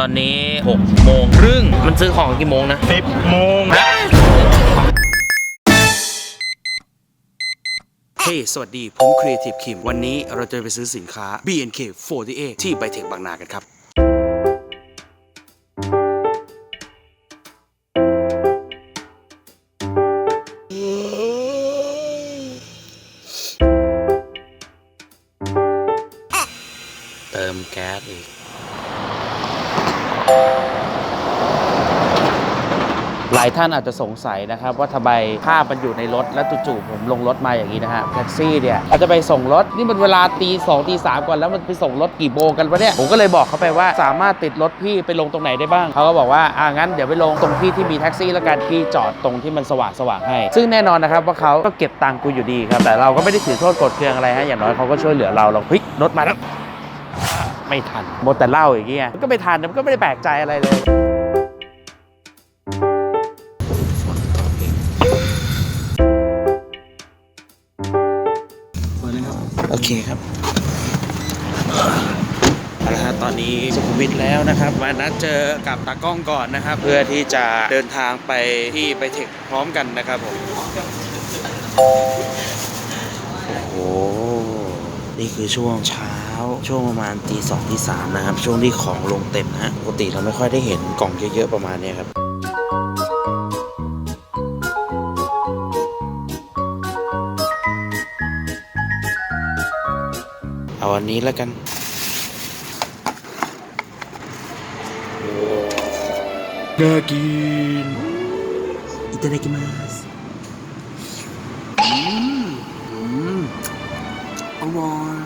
ตอนนี้6โมงครึ่งมันซื้อของกี่โมงนะสิบโมงเฮ้สวัสดี ผม Creative Kim วันนี้เราจะไปซื้อสินค้า BNK48 ที่ไบเทคบางนากันครับเติมแก๊สอีกายท่านอาจจะสงสัยนะครับว่าทำไมภาพมันอยู่ในรถแล้วจู่ๆผมลงรถมาอย่างนี้นะฮะแท็กซี่เนี่ยเขาจะไปส่งรถนี่มันเวลาตีสองตีสามก่อนแล้วมันไปส่งรถกี่โมงกันวะเนี่ยผมก็เลยบอกเขาไปว่าสามารถติดรถพี่ไปลงตรงไหนได้บ้างเขาก็บอกว่าอ่างั้นเดี๋ยวไปลงตรงที่ที่มีแท็กซี่แล้วกันพี่จอดตรงที่มันสว่างสว่างๆให้ ซึ่งแน่นอนนะครับว่าเขาก็เก็บตังค์กูอยู่ดีครับแต่เราก็ไม่ได้ถือโทษกดเคืองอะไรฮะอย่างน้อยเขาก็ช่วยเหลือเราเราเฮ้ยรถมาแล้วไม่ทันหมดแต่เล่าอย่างเงี้ยมันก็ไม่ทันมันก็ไม่ได้แปลกใจอะไรเลย เคครับเอาละฮะตอนนี้สุขุมวิทแล้วนะครับ มานัดเจอกับตากล้องก่อนนะครับ เพื่อที่จะเดินทางไปที่ไปเทคพร้อมกันนะครับผม โอ้โห นี่คือช่วงเช้า ช่วงประมาณตีสองตีสามนะครับ ช่วงที่ของลงเต็มนะฮะปกติเราไม่ค่อยได้เห็นกล่องเยอะๆประมาณเนี้ยครับ อาอันนี้แล้วกัน น่ากินいただきますอืมอืมอร่อย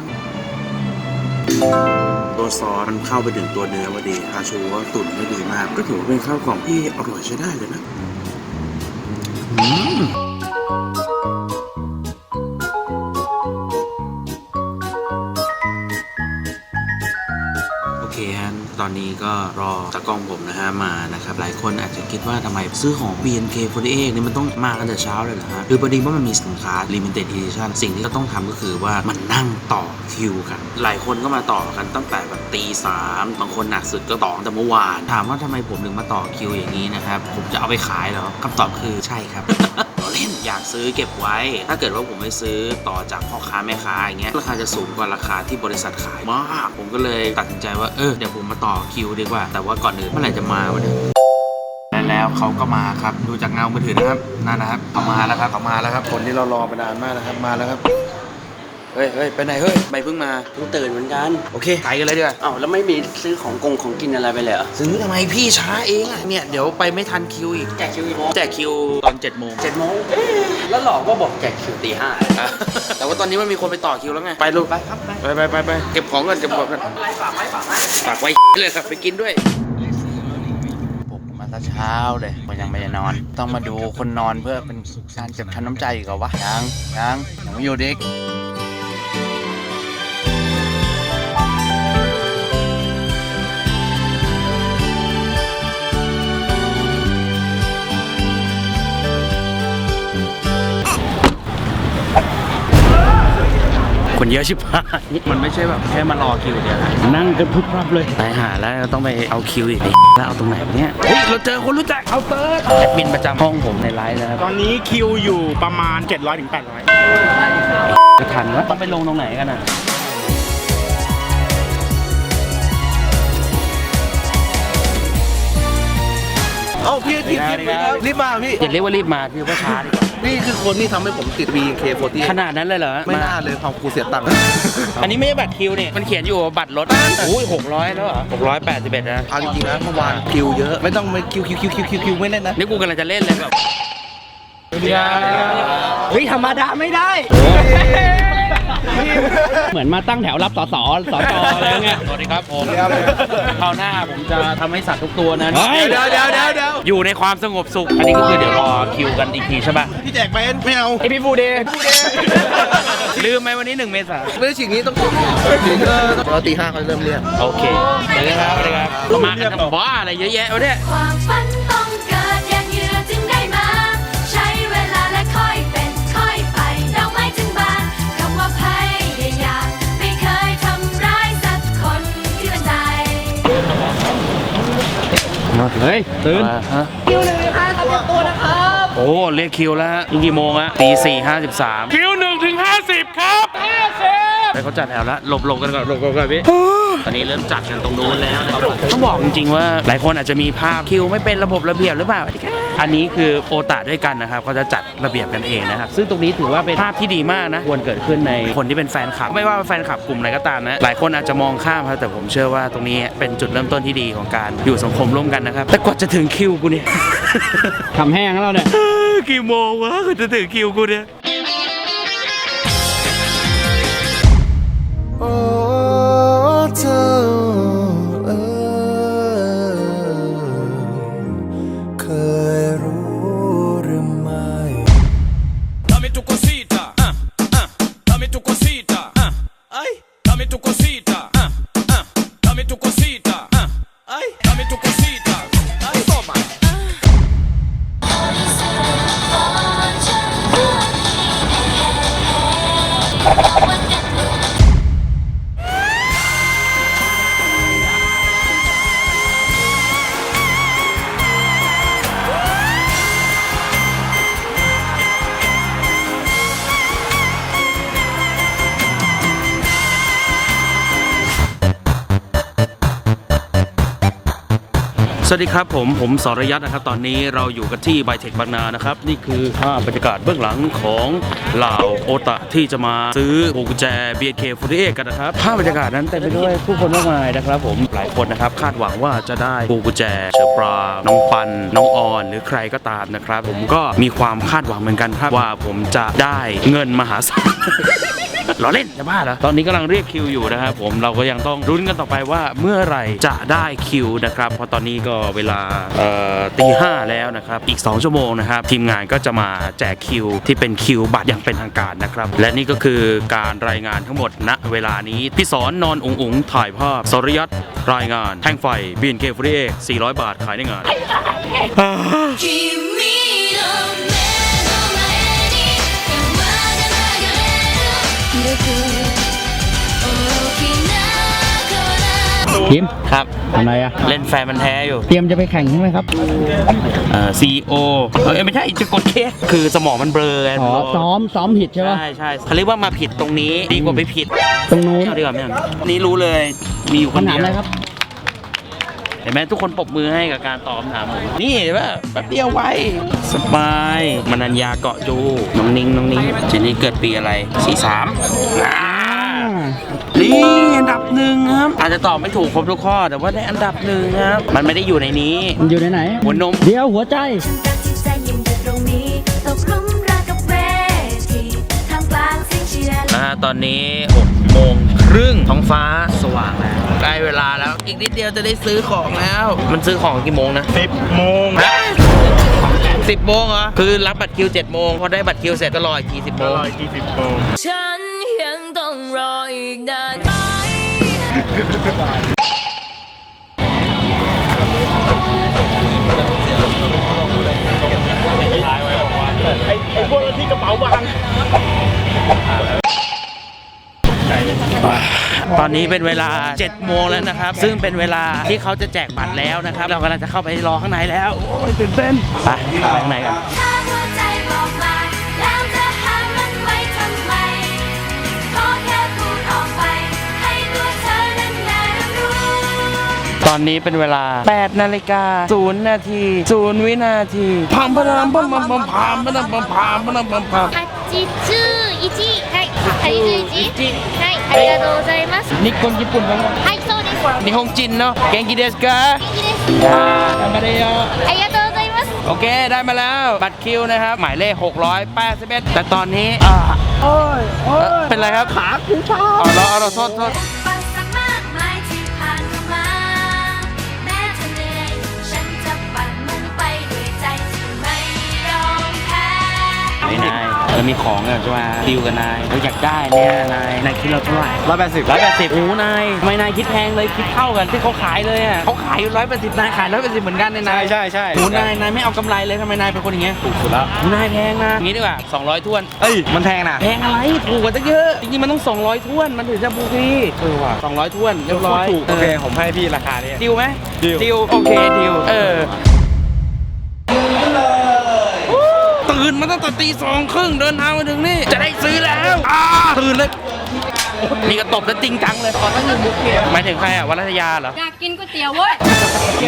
ตัวซอสมันเข้าไปถึงตัวเนื้อพอดีอาชูว่าตุ๋นได้ดีมาก ก็ถือว่าเป็นข้าวกล่องที่อร่อยใช้ได้เลยนะอืม ตอนนี้ก็รอตากล้องผมนะฮะมานะครับ หลายคนอาจจะคิดว่าทำไมซื้อของ BNK48 นี่มันต้องมากันแต่เช้าเลยเหรอฮะคือประเด็นว่ามันมีสินค้า limited edition สิ่งที่เราต้องทำก็คือว่ามันนั่งต่อคิวกัน หลายคนก็มาต่อกันตั้งแต่แบบตีสามบางคนหนักสุดก็ต่อตั้งแต่เมื่อวาน ถามว่าทำไมผมถึงมาต่อคิวอย่างนี้นะครับ ผมจะเอาไปขายเหรอคำตอบคือใช่ครับ เล่น อยากซื้อเก็บไว้ ถ้าเกิดว่าผมไปซื้อต่อจากพ่อค้าแม่ค้าอย่างเงี้ยราคาจะสูงกว่าราคาที่บริษัทขายมากผมก็เลยตัดสินใจว่าเออเดี๋ยวผมมาต่อคิวดีกว่า แต่ว่าก่อนอื่นเมื่อไหร่จะมาวะเนี่ยและแล้วเขาก็มาครับดูจากเงามือถือนะครับนั่นนะครับเขามาแล้วครับเขามาแล้วครับคนที่เรารอมานานมากนะครับมาแล้วครับ เฮ้ยเฮ้ยไปไหนเฮ้ยไปเพิ่งมา เพิ่งตื่นเหมือนกันโอเคไปกันเลยดีกว่าอ้าวแล้วไม่มีซื้อของกงของกินอะไรไปเลยเหรอซื้อทำไมพี่ช้าเองอะเนี่ยเดี๋ยวไปไม่ทันคิวอีกแจกคิวกี่โมงแจกคิวตอน7จ็ดโมงเจ็ดโมงเอ๊ะแล้วหลอกว่าบอกแจกคิวตีห้าอะแต่ว่าตอนนี้มันมีคนไปต่อคิวแล้วไงไปลูกไปครับไปไปไปไปไปเก็บของก่อนเก็บของก่อนอะไรฝากไว้ฝากไว้ฝากไว้เลยครับไปกินด้วยผมมาตั้งเช้าเลยมันยังไม่ได้นอน ต้องมาดูคนนอนเพื่อเป็นการเก็บทันน้ำใจอีกเหรอวะยังยังยังไม่อยู่ดิ คนเยอะชิบหายมันไม่ใช่แบบแค่มารอคิวเดียวนะนั่งกันพุบพับเลยไปหาแล้วต้องไปเอาคิวอีกดิแล้วเอาตรงไหนวะเนี่ยเฮ้ยเราเจอคนรู้จักเอาเติร์ดแอดมินประจำห้องผมในไลฟ์นะครับตอนนี้คิวอยู่ประมาณ 700ถึง800จะทันวะต้องไปลงตรงไหนกันอะเอ้าพี่พี่พี่รีบมาพี่อย่าเรียกว่ารีบมาคือว่าช้าดีกว่า นี่คือคนที่ทำให้ผมติด BNK48 ขนาดนั้นเลยเหรอไม่น่าเลยความครูเสียตังค์ อันนี้ไม่ใช่บัตรคิวเนี่ยมันเขียนอยู่ว่าบัตรรถโอ้ยหกร้อยแล้วเหรอหกร้อยแปดสิบเอ็ดนะเอาจริงๆนะเมื่อวานคิวเยอะ ไม่ต้องมาคิวคิวคิวคิวคิวคิวไม่เล่นนะ นี่กูกำลังจะเล่นเลยแบบ เฮ้ยธรรมดาไม่ได้ เหมือนมาตั้งแถวรับสสสจอะไรเงี้ยสวัสดีครับผมคราวหน้าผมจะทำให้สัตว์ทุกตัวนั้น เดี๋ยวเดี๋ยวเดี๋ยวเดี๋ยวอยู่ในความสงบสุข อันนี้ก็คือเดี๋ยวรอคิวกันอีกทีใช่ป่ะ พี่แจกไปไม่เอาไอพี่ฟูเดย์ลืมไหมวันนี้หนึ่งเมษาไม่ได้ฉีกนี้ต้องฉีกเออเราตีห้าเขาเริ่มเรียก โอเคสวัสดีครับสวัสดีครับมากันทำบ้าอะไรเยอะแยะวะเนี่ย เฮ้ยตื่นมาฮะคิวหนึ่งค่ะทำตัวนะครับโอ้เรียกคิวแล้วฮะนี่กี่โมงอะตีสี่ห้าสิบสามคิวหนึ่งถึงห้าสิบครับไปเขาจัดแถวแล้วหลบหลบกันก่อนหลบกันก่อนพี่ตอนนี้เริ่มจัดกันตรงนู้นแล้วนะครับต้องบอกจริงๆว่าหลายคนอาจจะมีภาพคิวไม่เป็นระบบระเบียบหรือเปล่า อันนี้คือโอตาด้วยกันนะครับเขาจะจัดระเบียบกันเองนะครับ ซึ่งตรงนี้ถือว่าเป็นภาพที่ดีมากนะควรเกิดขึ้นในคนที่เป็นแฟนคลับ ไม่ว่าแฟนคลับกลุ่มไหนก็ตามนะหลายคนอาจจะมองข้ามครับแต่ผมเชื่อว่าตรงนี้เป็นจุดเริ่มต้นที่ดีของการอยู่สังคมร่วมกันนะครับแต่กว่าจะถึงคิวกูเนี่ยทำแห้งแล้วเนี่ยกี่โมงวะกว่าจะถึงคิวกูเนี่ยโอ้เธอ mituko sita uh. สวัสดีครับผม ผมสรยัตน์นะครับ ตอนนี้เราอยู่กันที่ไบเทคบางนานะครับ นี่คือภาพบรรยากาศเบื้องหลังของเหล่าโอตะที่จะมาซื้อพวงกุญแจ BNK48 กันนะครับภาพบรรยากาศนั้นเต็มไปด้วยผู้คนมากมายนะครับ ผมหลายคนนะครับคาดหวังว่าจะได้พวงกุญแจเชอปราน้องปัน น้องออน หรือใครก็ตามนะครับ ผมก็มีความคาดหวังเหมือนกันครับว่าผมจะได้เงินมหาศาล ล้อเล่นจะบ้าเหรอตอนนี้กำลังเรียกคิวอยู่นะครับผมเราก็ยังต้องรุ้นกันต่อไปว่าเมื่อไหร่จะได้คิวนะครับ เพราะตอนนี้ก็เวลาเอ่อตีห้าแล้วนะครับ อีก 2 ชั่วโมงนะครับ ทีมงานก็จะมาแจกคิวที่เป็นคิวบัตรอย่างเป็นทางการนะครับ และนี่ก็คือการรายงานทั้งหมดณเวลานี้พี่สอนนอนอุ๋งอุ๋งถ่ายภาพสรยัตรายงานแท่งไฟ BNK48 400 บาทขายในงาน ทีมครับทำไรอะเล่นแฟนมันธุ์แท้อยู่ เตรียมจะไปแข่งใช่ไหมครับเอ่อ CEO เอ้ยไม่ใช่จะกดเคสคือสมองมันเบลอไงอ๋อซ้อมซ้อมผิดใช่ปะใช่ใช่เขาเรียกว่ามาผิดตรงนี้ดีกว่าไปผิด ตรงนู้นไม่เอาดีกว่าไม่เอานี่รู้เลยมีอยู่คคำนถาเดียวมอะไรครับเห็นไหมทุกคนปรบมือให้กับการตอบคำถามผมนี่เห็นป่ะแป๊บเดียวไวสบายมนัญญาเกาะจูน้องนิ้งน้องนิ้งเจนนี่เกิดปีอะไรสี่สามนี่อันดับหนึ่งครับ อาจจะตอบไม่ถูกครบทุกข้อ แต่ว่าได้อันดับหนึ่งครับ มันไม่ได้อยู่ในนี้ มันอยู่ในไหนหัวนมเดี๋ยวหัวใจฉันตัดสินใจยืนอยู่ตรงนี้ตกหลุมรักกับเวทีท่ามกลางเสียงเชียร์นะฮะตอนนี้6โมงค รึ่งท้องฟ้าสว่างแล้วใกล้เวลาแล้ว อีกนิดเดียวจะได้ซื้อของแล้ว มันซื้อของกี่โมงนะสิบโมงสิบโมงเหรอ คือรับบัตรคิว7โมงพอได้บัตรคิวเสร็จก็รออีกที10โมงร้อยยี่สิบโมงฉันยังต้องรออีกนานไหมไอ้ไอ้พวกที่กระเป๋าวาง ตอนนี้เป็นเวลา7โมงแล้วนะครับ ซึ่งเป็นเวลาที่เขาจะแจกบัตรแล้วนะครับ เรากำลังจะเข้าไปรอข้างในแล้วโอ้ยตื่นเต้นไปไปข้างในกันถ้าหัวใจบอกมาแล้วจะห้ามมันไว้ทำไมขอแค่พูดออกไปให้ตัวเธอนั้นได้รับรู้ตอนนี้เป็นเวลา 8 นาฬิกา 0 นาที 0 วินาทีพัมพะมพัมพัมพัมพัมพัมพัมพัมพัมพัมพั ม 81はい81はいありがとうございます นี่คนญี่ปุ่นมั้ง はいそうです นี่ฮงจินเนาะแกงกิเดสกา 元気です ทำมาได้เยอะ ありがとうございます โอเค ได้มาแล้ว บัตรคิวนะครับ หมายเลข 681 แต่ตอนนี้อ่าเอ่อเป็นไรครับ ขาคุณชอบเอาเราเอาเราโทษโทษ มีของอยากจะมาดีลกับนายเราอยากได้เนี่ยนายนายคิดเราเท่าไหร่ร้อยแปดสิบร้อยแปดสิบโอ้นายทำไมนายคิดแพงเลยคิดเท่ากันที่เขาขายเลยอะเขาขายอยู่ร้อยแปดสิบนายขายร้อยแปดสิบเหมือนกันเนี่ยนายใช่ใช่โอ้นายนายไม่เอากำไรเลยทำไมนายเป็นคนอย่างเงี้ยถูกสุดแล้วนายแพงนะอย่างงี้ดีกว่า200ท้วนเอ้ยมันแพงนะแพงอะไรถูกกว่าตั้งเยอะจริงๆมันต้อง200ท้วนมันถึงจะบูฟีเออว่ะ200ท้วนเรียบร้อยถูกโอเคผมให้พี่ราคานี้ดิวไหมดีลดิวโอเคดิวเออ นมาตั้งแต่ตีสองครึ่งเดินทางมาถึงนี่ จะได้ซื้อแล้วอ่าตื่นเลยนี่ก็ตบแล้วจริงจังเลยขอตั้งหนึ่งบุกเกหมายถึงใครอะวัลยาเหรออยากกินก๋วยเตี๋ยวเว้ย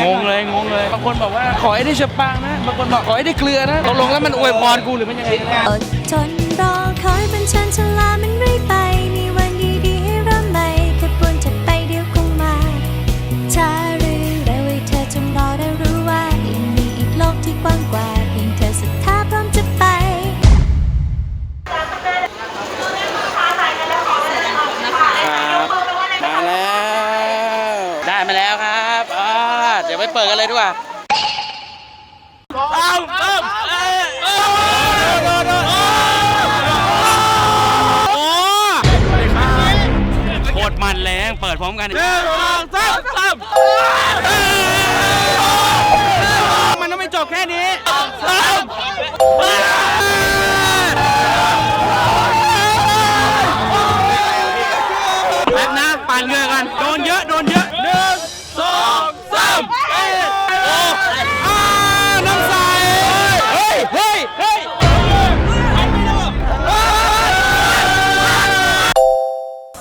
งงเลยงงเลยบางคนบอกว่าขอให้ได้เชปางนะบางคนบอกขอให้ได้เกลือนะตกลงแล้วมันอวยพรกูหรือมันยังไงอดทนรอคอยเป็นฉันชลามันเรื่อยไปมีวันดีๆให้เริ่มใหม่ขบวนถัดไปเดี๋ยวคงมาช้าหรือเร็วให้เธอจงรอได้รู้ว่ายังมีอีกโลกที่กว้างกว่า กันหนึ่งสองสาม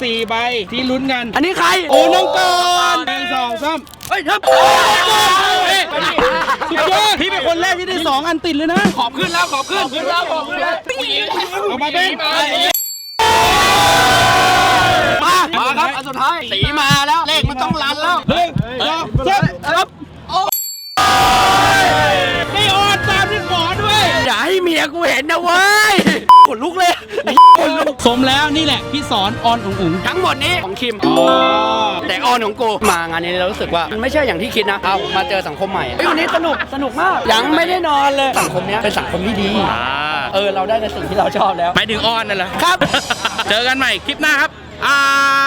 สี่ใบที่ลุ้นกันอันนี้ใครโอ้น้องกอนหนึ่งสองสามเฮ้ยครับเฮ้ยสุดยอดพี่เป็นคนแรกที่ได้สองอันติดเลยนะขอบขึ้นแล้วขอบขึ้นขอบขึ้นแล้วขอบขึ้นแล้วเอามาเป็นมามาครับอันสุดท้ายสีมาแล้วเลขมันต้องรันแล้วหนึ่งสองสามครับนี่ออนตามที่ขอด้วยอย่าให้เมียกูเห็นนะเว้ยขนลุกเลย ขนลุกสมแล้วนี่แหละพี่สอนออนอุ๋งอุ๋งทั้งหมดนี้ของคิมแต่ออนของกูมางานนี้เรารู้สึกว่ามันไม่ใช่อย่างที่คิดนะเอามาเจอสังคมใหม่เฮ้ยวันนี้สนุกสนุกมากยังไม่ได้นอนเลยสังคมเนี้ยเป็นสังคมที่ดีเออเราได้ในสิ่งที่เราชอบแล้วไปถึงออนนั่นแหละครับ เจอกันใหม่คลิปหน้าครับไอบีนเกโฟเดีย